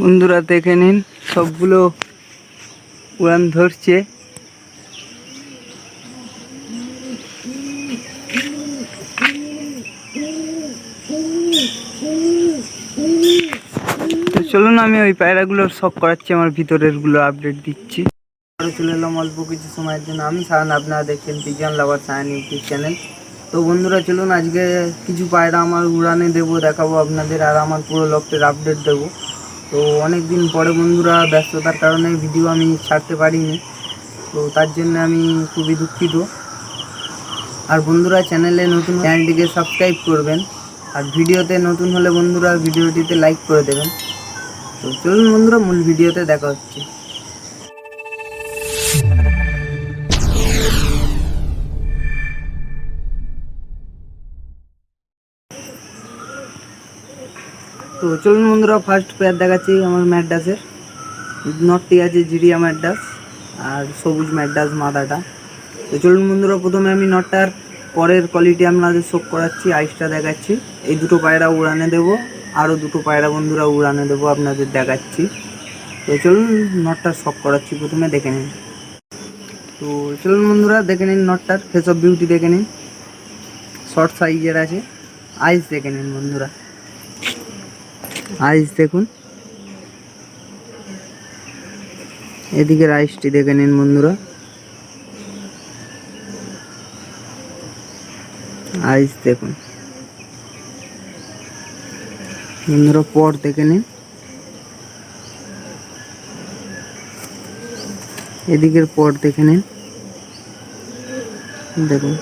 বন্ধুরা দেখে নিন, সবগুলো উড়ান ধরছে। চলুন, আমি ওই পায়রাগুলোর সব করাচ্ছি, আমার ভিতরেরগুলো আপডেট দিচ্ছি চলে এলাম অল্প কিছু সময়ের জন্য। আমি সারান আপনারা দেখছেন বিজ্ঞান লাভার সায়ন ইউটিউব চ্যানেল তো বন্ধুরা, চলুন, আজকে কিছু পায়রা আমার উড়ানে দেবো, দেখাবো আপনাদের, আর আমার পুরো লক্ষ্যের আপডেট দেবো। তো অনেক দিন পরে বন্ধুরা ব্যস্ততার কারণে ভিডিও আমি ছাড়তে পারিনি। তো তার জন্য আমি খুবই দুঃখিত। আর বন্ধুরা চ্যানেলে নতুন চ্যানেলটিকে সাবস্ক্রাইব করবেন। আর ভিডিওতে নতুন হলে বন্ধুরা ভিডিওটিতে লাইক করে দেবেন। তো চলুন বন্ধুরা, মূল ভিডিওতে দেখা হচ্ছে। তো চলুন বন্ধুরা ফার্স্ট পেয়ার দেখাচ্ছি আমার ম্যাডাসের নটটি আছে জিরিয়া ম্যাডাস আর সবুজ ম্যাডাস মাদাটা। তো চলুন বন্ধুরা, প্রথমে আমি নটটার পরের কোয়ালিটি আপনাদের শোক করাচ্ছি আইসটা দেখাচ্ছি। এই দুটো পায়রা উড়ানে দেবো, আরও দুটো পায়রা বন্ধুরা উড়ানে দেবো আপনাদের দেখাচ্ছি। তো চলুন নটটা শখ করাচ্ছি, প্রথমে দেখে নিন। তো চলুন বন্ধুরা, দেখে নিন নটটার ফেস অফ বিউটি দেখে নিন। শর্ট সাইজের আছে আইস দেখে নিন বন্ধুরা। আইস দেখুন। এদিকের আইসটি দেখে নিন বন্ধুরা। আইস দেখুন। বন্ধুরা, পর দেখে নিন। এদিকের পর দেখে নিন। দেখুন।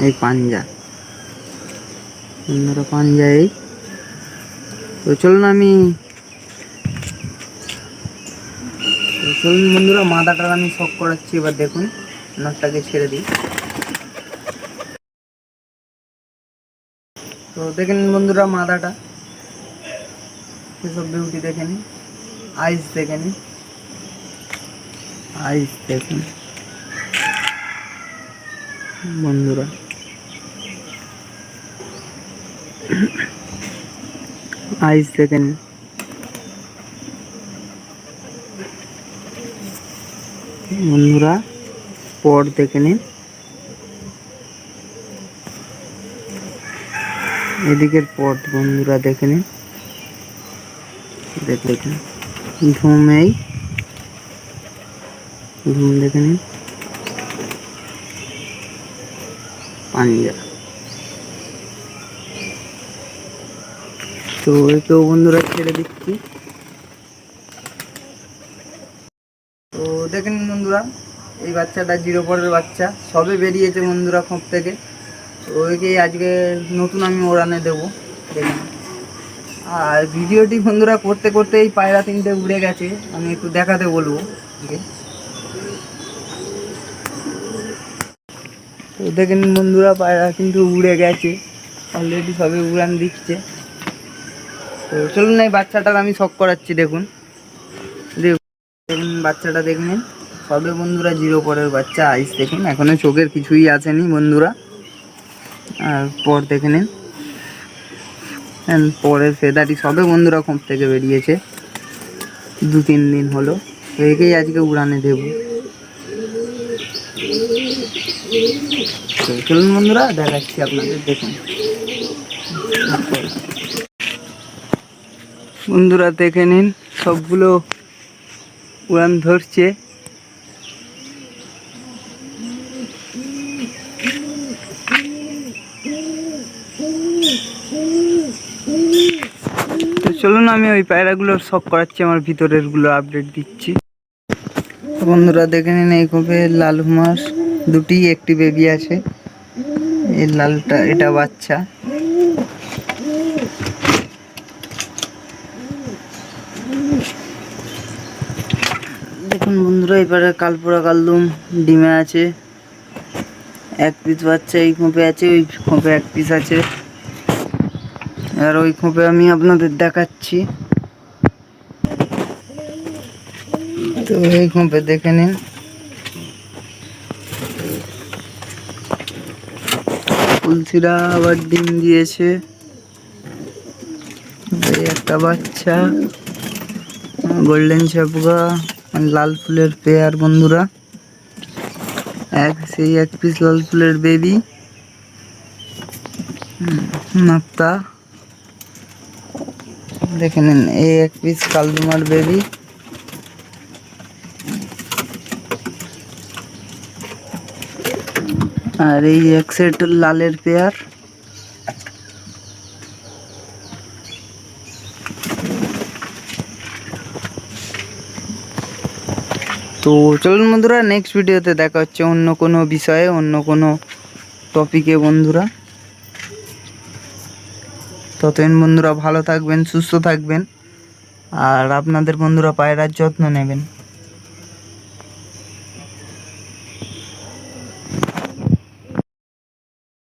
এই পাঞ্জা। বন্ধুরা পাঞ্জা এই তো চলুন আমি চলুন বন্ধুরা মাথাটা আমি শক করাচ্ছি, এবার দেখুন নটটাকে ছেড়ে দিই। তো দেখে নিন বন্ধুরা মাথাটা সেসব বিউটি দেখে নিন। আইস দেখে নিন। আইস দেখুন বন্ধুরা। আইস দেখে নিন বন্ধুরা, পর দেখে নিন। এদিকের পট বন্ধুরা দেখে নিন। দেখ দেখুন ঘুম এই ঘুম দেখে নিন। পাঞ্জা তো তো বন্ধুরা ছেড়ে দিচ্ছি। তো দেখেন বন্ধুরা, এই বাচ্চাটা জিরো পরের বাচ্চা, সবে বেরিয়েছে বন্ধুরা খোঁপ থেকে। তো ওইকেই আজকে নতুন আমি ওড়ানে দেবো, দেখুন। আর ভিডিওটি বন্ধুরা করতে করতে এই পায়রা তিনটে উড়ে গেছে, আমি একটু দেখাতে বলব, ওকে। তো দেখেন বন্ধুরা, পায়রা কিন্তু উড়ে গেছে অলরেডি সবে উড়ান দিচ্ছে। চলুন এই বাচ্চাটার আমি শখ করাচ্ছি, দেখুন। দেখুন, বাচ্চাটা দেখুন সবে বন্ধুরা জিরো পরের বাচ্চা, আইস দেখুন, এখনও চোখের কিছুই আসেনি বন্ধুরা। আর পর দেখে নিন। পরের ফেদাটি সবে বন্ধুরা খোঁপ থেকে বেরিয়েছে। দু তিন দিন হলো একেই আজকে উড়ানে দেব। চলুন বন্ধুরা, দেখাচ্ছি আপনাদের, দেখুন। বন্ধুরা দেখে নিন, সবগুলো উড়ান ধরছে। তো চলুন, আমি ওই পায়রাগুলোর সব করাচ্ছি, আমার ভিতরেরগুলো আপডেট দিচ্ছি বন্ধুরা দেখে নিন, এই কোপে লাল হুমাস দুটি, একটি বেবি আছে। এই লালটা, এটা বাচ্চা দেখুন বন্ধুরা, এবারে কালপুরা কালদুম ডিমে আছে। এক পিস বাচ্চা এই খোঁপে আছে, ওই খোঁপে এক পিস আছে। আর ওই খোঁপে আমি আপনাদের দেখাচ্ছি। তো এই খোঁপে দেখে নিন। তুলসিরা আবার ডিম দিয়েছে। একটা বাচ্চা, গোল্ডেন চাপুকা লাল ফুলের পেয়ার, বন্ধুরা। এক, সেই এক পিস লাল ফুলের বেবি নাপ্তা দেখে নিন, এই এক পিস কালদুমার বেবি আর এই এক সেট লালের পেয়ার। তো চলুন বন্ধুরা নেক্সট ভিডিওতে দেখা হচ্ছে অন্য কোনো বিষয়ে, অন্য কোনো টপিকে বন্ধুরা। ততদিন বন্ধুরা ভালো থাকবেন, সুস্থ থাকবেন, আর আপনাদের বন্ধুরা পায়রার যত্ন নেবেন।